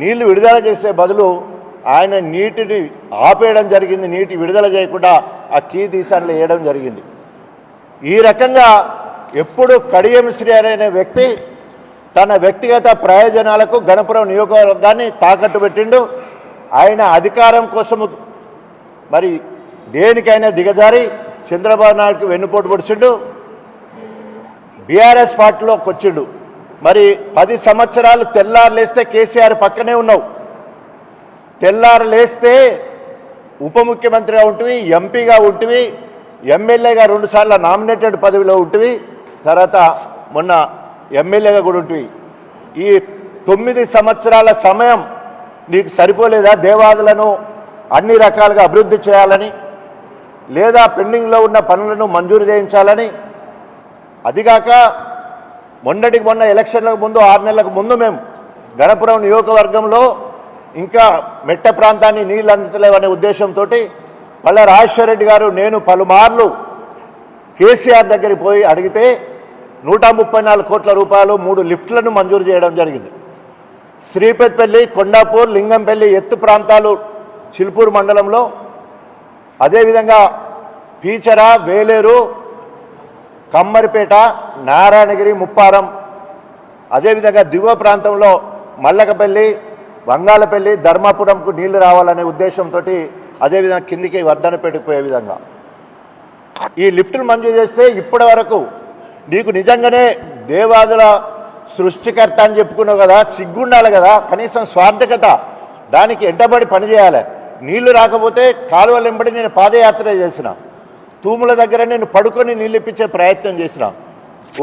నీళ్ళు విడుదల చేసే బదులు ఆయన నీటిని ఆపేయడం జరిగింది. నీటి విడుదల చేయకుండా ఆ కీ తీసాన్లు వేయడం జరిగింది. ఈ రకంగా ఎప్పుడు కడియం శ్రీ అనే వ్యక్తి తన వ్యక్తిగత ప్రయోజనాలకు గణపురం నియోజకవర్గాన్ని తాకట్టు పెట్టిండు. ఆయన అధికారం కోసము మరి దేనికైనా దిగజారి చంద్రబాబు నాయుడుకి వెన్నుపోటు పొడిచిండు. బీఆర్ఎస్ పార్టీలోకి వచ్చిండు. మరి పది సంవత్సరాలు తెల్లారు లేస్తే కేసీఆర్ పక్కనే ఉన్నావు. తెల్లారు లేస్తే ఉప ముఖ్యమంత్రిగా ఉంటివి ఎంపీగా ఉంటివి ఎమ్మెల్యేగా రెండుసార్లు నామినేటెడ్ పదవిలో ఉంటివి తర్వాత మొన్న ఎమ్మెల్యేగా కూడా ఉంటివి. ఈ తొమ్మిది సంవత్సరాల సమయం నీకు సరిపోలేదా దేవాదులను అన్ని రకాలుగా అభివృద్ధి చేయాలని? లేదా పెండింగ్లో ఉన్న పనులను మంజూరు చేయించాలని? అదిగాక మొన్నటికి మొన్న ఎలక్షన్లకు ముందు ఆరు నెలలకు ముందు మేము గణపురం నియోజకవర్గంలో ఇంకా మెట్ట ప్రాంతాన్ని నీళ్ళు అందుతలేవనే ఉద్దేశంతో పళ్ళ రాజేశ్వర గారు నేను పలుమార్లు కేసీఆర్ దగ్గరికి పోయి అడిగితే నూట ముప్పై నాలుగు కోట్ల రూపాయలు మూడు లిఫ్ట్లను మంజూరు చేయడం జరిగింది. శ్రీపతిపల్లి కొండాపూర్ లింగంపల్లి ఎత్తు ప్రాంతాలు చిలుపూరు మండలంలో. అదేవిధంగా పీచర వేలేరు కమ్మరిపేట నారాయణగిరి ముప్పారం. అదేవిధంగా దిగువ ప్రాంతంలో మల్లకపల్లి వంగాలపల్లి ధర్మాపురంకు నీళ్ళు రావాలనే ఉద్దేశంతో అదేవిధంగా కిందికి వర్ధనపేటకు పోయే విధంగా. ఈ లిఫ్టులు మంజూరు చేస్తే ఇప్పటి వరకు నీకు నిజంగానే దేవాదుల సృష్టికర్త అని చెప్పుకున్నావు కదా సిగ్గుండాలి కదా కనీసం స్వార్థకత. దానికి ఎంటబడి పనిచేయాలి. నీళ్ళు రాకపోతే కాలువలు వెంబడి నేను పాదయాత్ర చేసిన. తూముల దగ్గర నేను పడుకొని నీళ్ళు ఇప్పించే ప్రయత్నం చేసిన.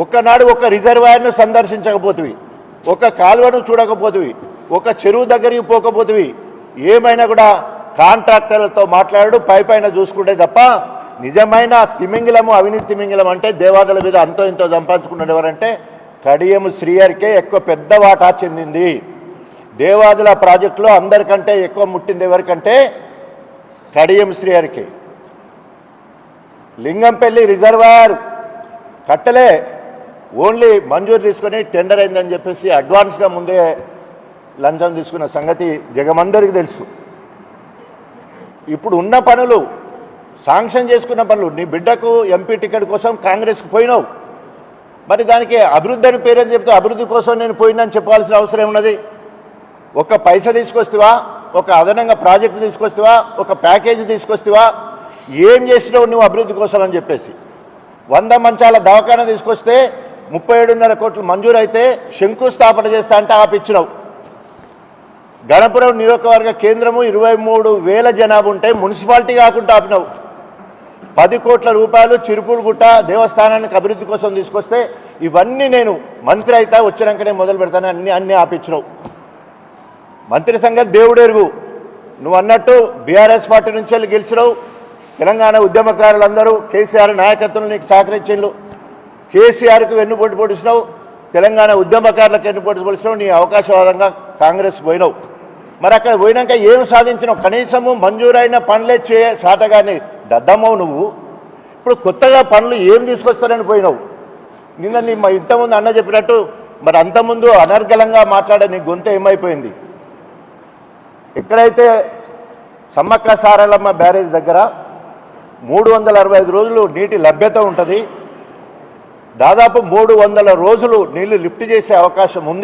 ఒకనాడు ఒక రిజర్వాయర్ను సందర్శించకపోతివి. ఒక కాలువను చూడకపోతివి. ఒక చెరువు దగ్గరికి పోకపోతివి. ఏమైనా కూడా కాంట్రాక్టర్లతో మాట్లాడు పై పైన చూసుకుంటే తప్ప నిజమైన తిమింగిలము అవినీతి తిమింగిలం అంటే దేవాదుల మీద అంతో ఇంతో సంపాదించుకున్నాడు ఎవరంటే కడియము శ్రీయర్కే ఎక్కువ పెద్ద వాటా చెందింది. దేవాదుల ప్రాజెక్టులో అందరికంటే ఎక్కువ ముట్టింది ఎవరికంటే కడియం శ్రీయర్కే లింగంపల్లి రిజర్వాయర్. కట్టలే ఓన్లీ మంజూరు తీసుకొని టెండర్ అయిందని చెప్పేసి అడ్వాన్స్గా ముందే లంచం తీసుకున్న సంగతి జగమందరికి తెలుసు. ఇప్పుడు ఉన్న పనులు శాంక్షన్ చేసుకున్న పనులు నీ బిడ్డకు ఎంపీ టికెట్ కోసం కాంగ్రెస్కి పోయినావు. మరి దానికి అభివృద్ధి అని పేరని చెప్తే అభివృద్ధి కోసం నేను పోయిందని చెప్పాల్సిన అవసరం ఉన్నది. ఒక పైస తీసుకొస్తావా ఒక అదనంగా ప్రాజెక్టు తీసుకొస్తావా ఒక ప్యాకేజీ తీసుకొస్తావా ఏం చేసినావు నువ్వు అభివృద్ధి కోసం అని చెప్పేసి. వంద మంచాల దవాఖాన తీసుకొస్తే ముప్పై ఏడున్నర కోట్లు మంజూరు అయితే శంకుస్థాపన చేస్తా అంటే ఆపిచ్చినావు గణపురం నియోజకవర్గ కేంద్రము ఇరవై మూడు వేల జనాభా ఉంటే మున్సిపాలిటీ కాకుండా ఆపినావు. పది కోట్ల రూపాయలు చిరుపురుగుట్ట దేవస్థానానికి అభివృద్ధి కోసం తీసుకొస్తే ఇవన్నీ నేను మంత్రి అయితే వచ్చినాకనే మొదలు పెడతాను అన్ని అన్నీ ఆపించినావు మంత్రి సంగతి దేవుడెరుగు. నువ్వు అన్నట్టు బీఆర్ఎస్ పార్టీ నుంచి వెళ్ళి గెలిచినావు. తెలంగాణ ఉద్యమకారులందరూ కేసీఆర్ నాయకత్వం నీకు సహకరించిండ్రు కేసీఆర్కు వెన్నుపోటు పొడిచినావు. తెలంగాణ ఉద్యమకారులకు వెన్నుపోటు పొడిచినావు. నీ అవకాశవాదంగా కాంగ్రెస్ పోయినావు. మరి అక్కడ పోయినాక ఏం సాధించినావు? కనీసము మంజూరైన పనులే చే సాటగాని దద్దమ్మవు నువ్వు. ఇప్పుడు కొత్తగా పనులు ఏం తీసుకొస్తారని పోయినావు? నిన్న నీ మ- ఇంతకుముందు అన్న చెప్పినట్టు మరి అంతకుముందు అనర్గళంగా మాట్లాడే నీ గొంతు ఏమైపోయింది? ఎక్కడైతే సమ్మక్క సారలమ్మ బ్యారేజ్ దగ్గర మూడు వందల అరవై ఐదు రోజులు నీటి లభ్యత ఉంటుంది. దాదాపు మూడు వందల రోజులు నీళ్ళు లిఫ్ట్ చేసే అవకాశం ఉంది.